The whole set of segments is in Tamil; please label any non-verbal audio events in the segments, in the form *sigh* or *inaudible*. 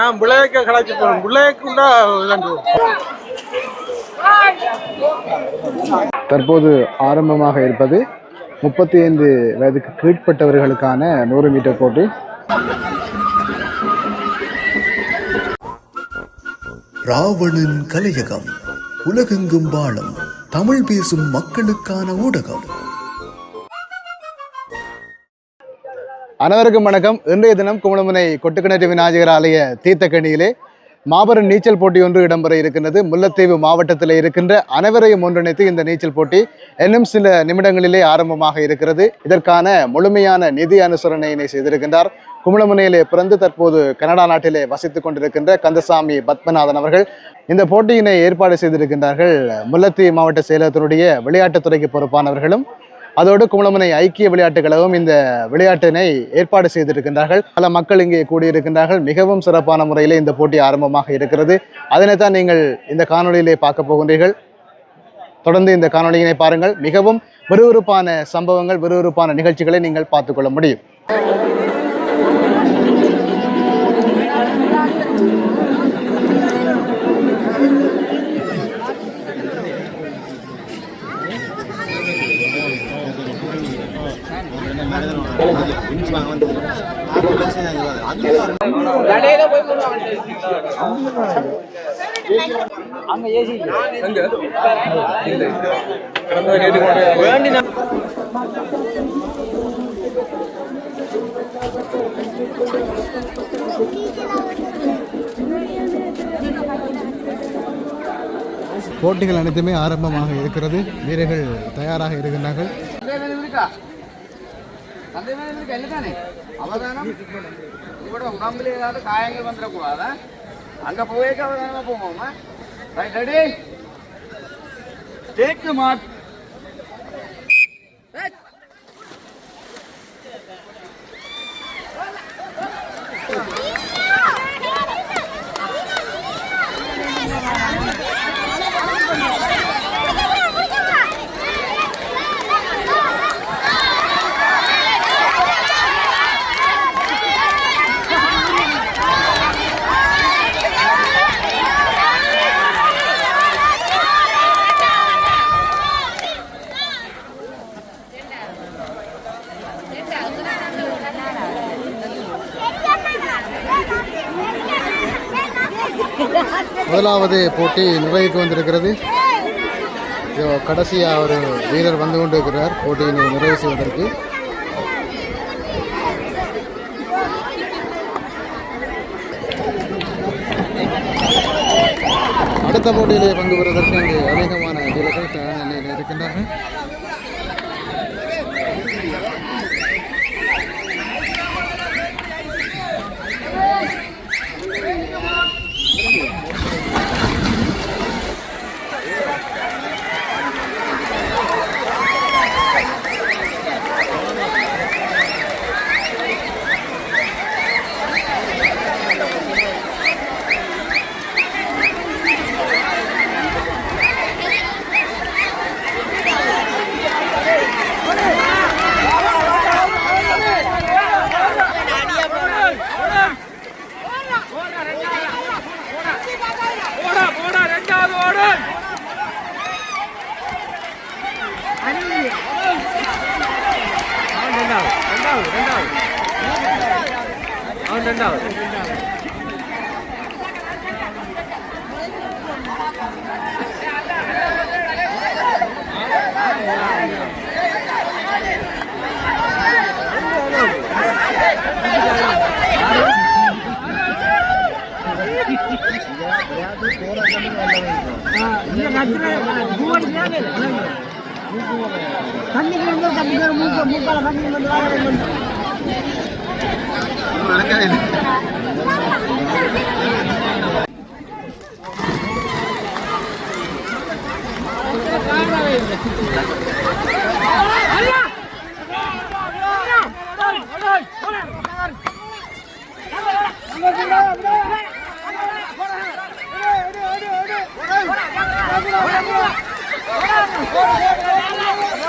நான் பிள்ளைக்க கலாச்சி போறேன். பிள்ளைக்குண்டா தற்போது ஆரம்பமாக இருப்பது முப்பத்தி ஐந்து வயதுக்கு கீழ்ப்பட்டவர்களுக்கான நூறு மீட்டர் போட்டி. ராவணன் கலையகம் உலகெங்கும் வாழும் தமிழ் பேசும் மக்களுக்கான ஊடகம். அனைவருக்கும் வணக்கம். இன்றைய தினம் குமணமுனை கொட்டுக்கிணற்று விநாயகர் ஆலய தீர்த்தக்கணியிலே மாபெரும் நீச்சல் போட்டி ஒன்று இடம்பெற இருக்கின்றது. முல்லைத்தீவு மாவட்டத்தில் இருக்கின்ற அனைவரையும் ஒன்றிணைத்து இந்த நீச்சல் போட்டி இன்னும் சில நிமிடங்களிலே ஆரம்பமாக இருக்கிறது. இதற்கான முழுமையான நிதி அனுசரணையினை செய்திருக்கின்றார். குமணமுனையிலே பிறந்து தற்போது கனடா நாட்டிலே வசித்துக் கொண்டிருக்கின்ற கந்தசாமி பத்மநாதன் அவர்கள். இந்த போட்டியினை ஏற்பாடு செய்திருக்கின்றார்கள் முல்லைத்தீவு மாவட்ட செயலகத்தினுடைய விளையாட்டுத்துறைக்கு பொறுப்பானவர்களும் அதோடு குமலமனை ஐக்கிய விளையாட்டுக் கழகம் இந்த விளையாட்டினை ஏற்பாடு செய்திருக்கின்றார்கள். பல மக்கள் இங்கே கூடியிருக்கின்றார்கள். மிகவும் சிறப்பான முறையில் இந்த போட்டி ஆரம்பமாக இருக்கிறது. அதனைத்தான் நீங்கள் இந்த காணொளியிலே பார்க்க போகின்றீர்கள். தொடர்ந்து இந்த காணொளியினை பாருங்கள். மிகவும் விறுவிறுப்பான சம்பவங்கள் விறுவிறுப்பான நிகழ்ச்சிகளை நீங்கள் பார்த்துக்கொள்ள முடியும். போட்டிகள் அனைத்துமே ஆரம்பமாக இருக்கிறது. வீரர்கள் தயாராக இருக்கின்றார்கள். சந்தேகம் இருக்கு என்னதானே அவதானம் உடம்புல ஏதாவது காயங்கள் வந்துடக்கூடாதா அங்க போவேக்க அவதானமா போவோமா right ready take the mark முதலாவது போட்டி நிறைவுக்கு வந்திருக்கிறது. கடைசியாக ஒரு வீரர் வந்து கொண்டு இருக்கிறார் போட்டியினை நிறைவு செய்வதற்கு. அடுத்த போட்டியிலே பங்கு பெறுவதற்கு அங்கு அதிகமான வீரர்கள் ரெண்டாவது ரெண்டாவது அவன் ரெண்டாவது போராட்டம் Go, go, go.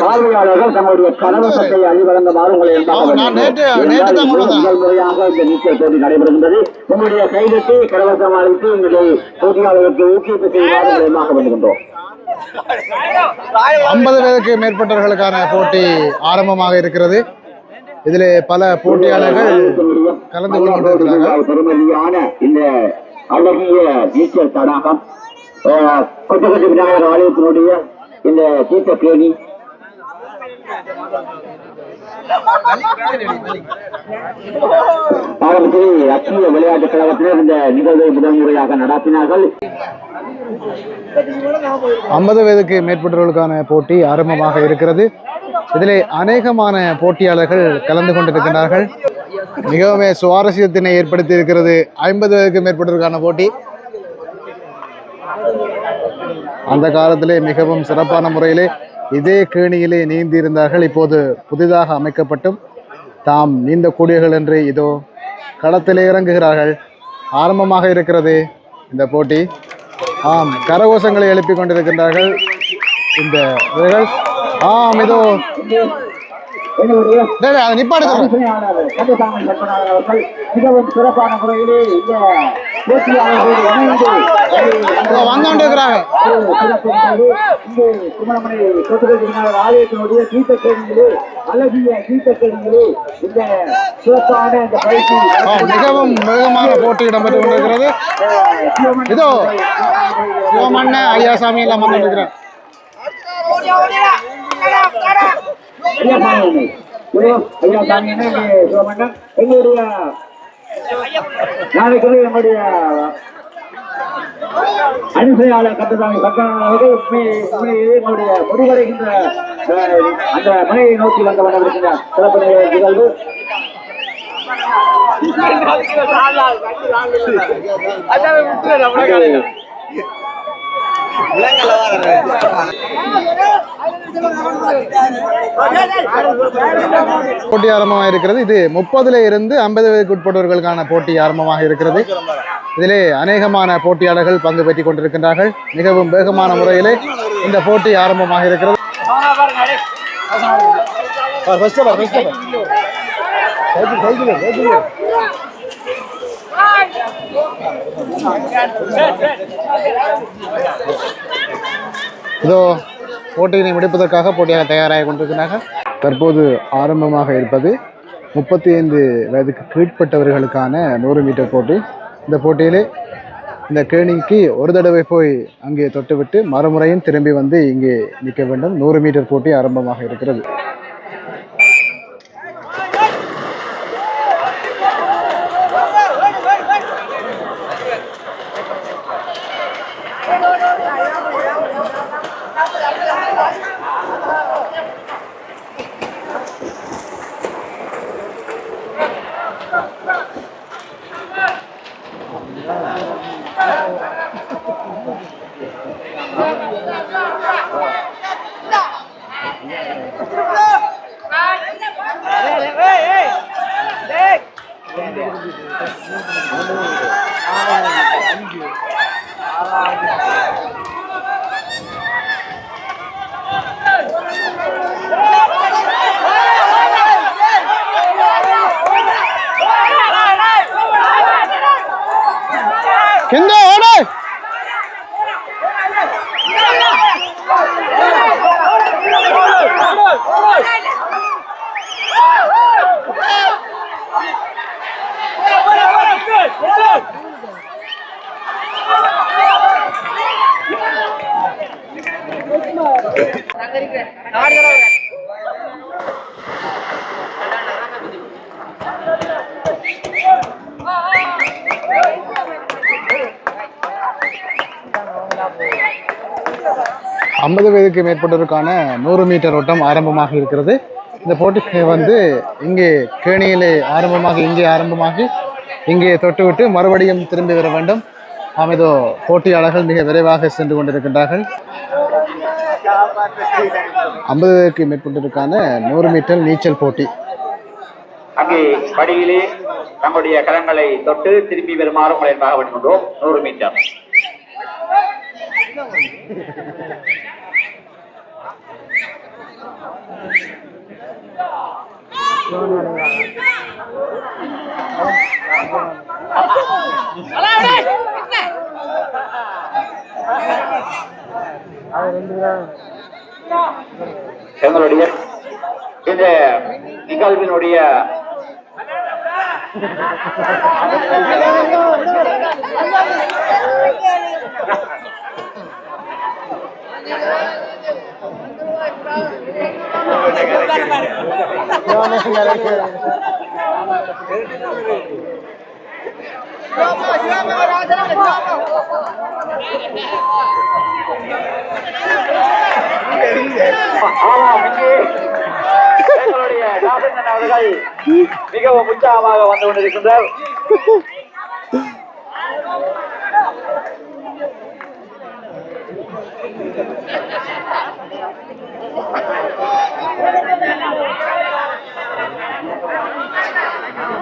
பார்வையாளர்கள் தங்களுடைய தான் கொண்டு வந்தேன். முதல் முறையாக இந்த நீச்சல் போட்டி நடைபெறுகின்றது. உங்களுடைய கைதட்டி கரவசம் அளித்து உங்களை போட்டியாளர்களுக்கு ஊக்குவிப்பு செய்யுமாறு எண்ணாக வேண்டுகின்றோம் ஐம்பது பேருக்கு மேற்பட்டவர்களுக்கான போட்டி ஆரம்பமாக இருக்கிறது. இதிலே பல போட்டியாளர்கள் கலந்து கொண்டு கொண்டிருக்கிறார்கள். பெருமதியான இந்த அழகிய நீச்சல் தடாகம் அஹ், கொட்டகட்டு விநாயகர் ஆலயத்தினுடைய இந்த தீர்த்த கேணி ஆரம்பத்தில் லட்சிய கழகத்தினர் இந்த நிகழ்வை முதல் முறையாக நடத்தினார்கள். ஐம்பது வயதுக்கு மேற்பட்டவர்களுக்கான போட்டி ஆரம்பமாக இருக்கிறது. இதிலே அநேகமான போட்டியாளர்கள் கலந்து கொண்டிருக்கிறார்கள் மிகவும் சுவாரஸ்யத்தினை ஏற்படுத்தி இருக்கிறது ஐம்பது வயதுக்கு மேற்பட்டவருக்கான போட்டி. அந்த காலத்திலே மிகவும் சிறப்பான முறையிலே இதே கேணியிலே நீந்தியிருந்தார்கள். இப்போது புதிதாக அமைக்கப்பட்டும் தாம் நீந்தக்கூடியவர்கள் என்று இதோ களத்திலே இறங்குகிறார்கள். ஆரம்பமாக இருக்கிறது இந்த போட்டி. ஆம் கரகோஷங்களை எழுப்பிக் கொண்டிருக்கின்றார்கள் இந்த ஆம் இதோ மிகவும் சிறப்பான முறையிலே இந்த போட்டியாளர்களோடு இணைந்து. இங்கு குமரமனை சொத்துக்கள் ஆலயத்தினுடைய தீர்த்தக்கேணியிலே அழகிய தீர்த்தக்கேணியிலே இந்த சிறப்பான இந்த பயிற்சி ஆம், மிகவும் வேகமாக போட்டி இடம்பெற்று கொண்டிருக்கிறது. இதோ சிவமண்ண ஐயாசாமி எல்லாம் வந்து கொண்டிருக்கிறார். ஐயா சாமி ஐயா சாமி என்ன இங்கே எங்களுடைய நாளைக்கு நம்முடைய அனுசையாளர் கந்தசாமி சக்கரவர்த்தி அவர்கள் முடிவடைகின்ற அந்த மனையை நோக்கி வந்த வண்ணம் இருக்கின்ற சிறப்பு நிகழ்வு போட்டி ஆரம்பமாக இருக்கிறது. இது முப்பதுல இருந்து ஐம்பது வயதுக்கு உட்பட்டவர்களுக்கான போட்டி ஆரம்பமாக இருக்கிறது. இதிலே அநேகமான போட்டியாளர்கள் பங்கு பெற்றுக் கொண்டிருக்கின்றார்கள். மிகவும் வேகமான முறையிலே இந்த போட்டி ஆரம்பமாக இருக்கிறது. இதோ போட்டியினை முடிப்பதற்காக போட்டியாக தயாராக கொண்டிருக்கிறார்கள். தற்போது ஆரம்பமாக இருப்பது முப்பத்தி ஐந்து வயதுக்கு கீழ்ப்பட்டவர்களுக்கான நூறு மீட்டர் போட்டி. இந்த போட்டியிலே இந்த கேணிக்கு ஒரு தடவை போய் அங்கே தொட்டுவிட்டு மறுமுறையும் திரும்பி வந்து இங்கே நிற்க வேண்டும். நூறு மீட்டர் போட்டி ஆரம்பமாக இருக்கிறது. కింద ஐம்பது வயதுக்கு மேற்பட்டோருக்கான நூறு மீட்டர் ஓட்டம் ஆரம்பமாக இருக்கிறது. இந்த போட்டி வந்து இங்கே கேணியிலே ஆரம்பமாக இங்கே ஆரம்பமாகி இங்கே தொட்டுவிட்டு மறுபடியும் திரும்பி வர வேண்டும். அமைதோ போட்டியாளர்கள் மிக விரைவாக சென்று கொண்டிருக்கின்றார்கள். ஐம்பது வயதுக்கு மேற்பட்டோருக்கான நூறு மீட்டர் நீச்சல் போட்டி. அங்கே படியிலே தங்களுடைய கரங்களை தொட்டு திரும்பி வருமாறு உங்களை என்பதாக நூறு மீட்டர். எங்களுடைய இந்த நிகழ்வினுடைய Thank *laughs* you. அவர்கள் மிகவும் உற்சாகமாக வந்து கொண்டிருக்கின்றார்.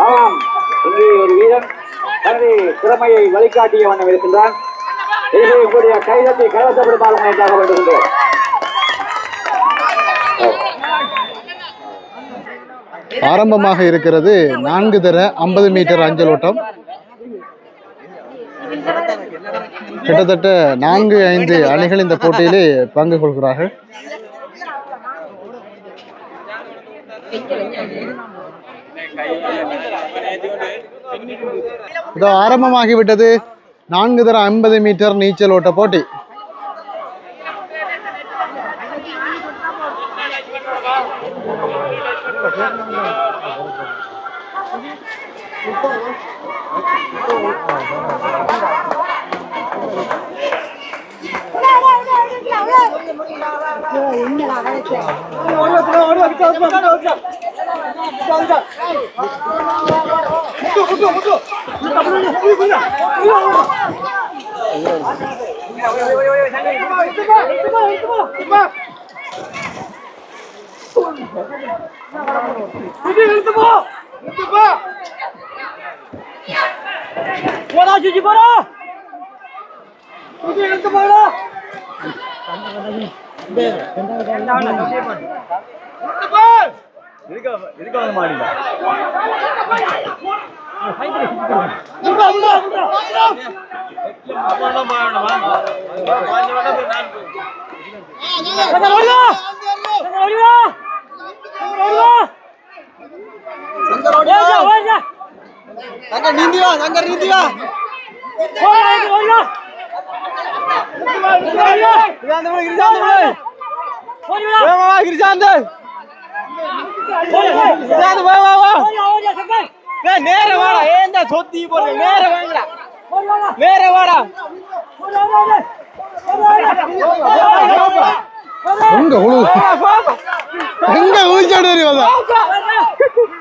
ஆமாம் இங்கே ஒரு வீரன் தனது திறமையை வழிகாட்டிய வண்ணம் இருக்கின்றான். இதிலே உங்களுடைய கைதத்தை கலசப்படுமாறு என்றாக வேண்டுகின்றோம் ஆரம்பமாக இருக்கிறது நான்கு தர ஐம்பது மீட்டர் அஞ்சல் ஓட்டம். கிட்டத்தட்ட நான்கு ஐந்து அணிகள் இந்த போட்டியிலே பங்கு கொள்கிறார்கள். Thank you. இதோ ஆரம்பமாகிவிட்டது. நான்கு தர ஐம்பது மீட்டர் நீச்சல் ஓட்ட போட்டி. போடா சுஜி போடா சுஜி எடுத்து போடா தங்க நீந்திவா தங்க நீந்திவா. நேர வாடா ஏன் சொத்தி போடுற நேர வாங்கடா நேர வாடா எங்க உழு எங்க ஊஞ்சாடு வருவதா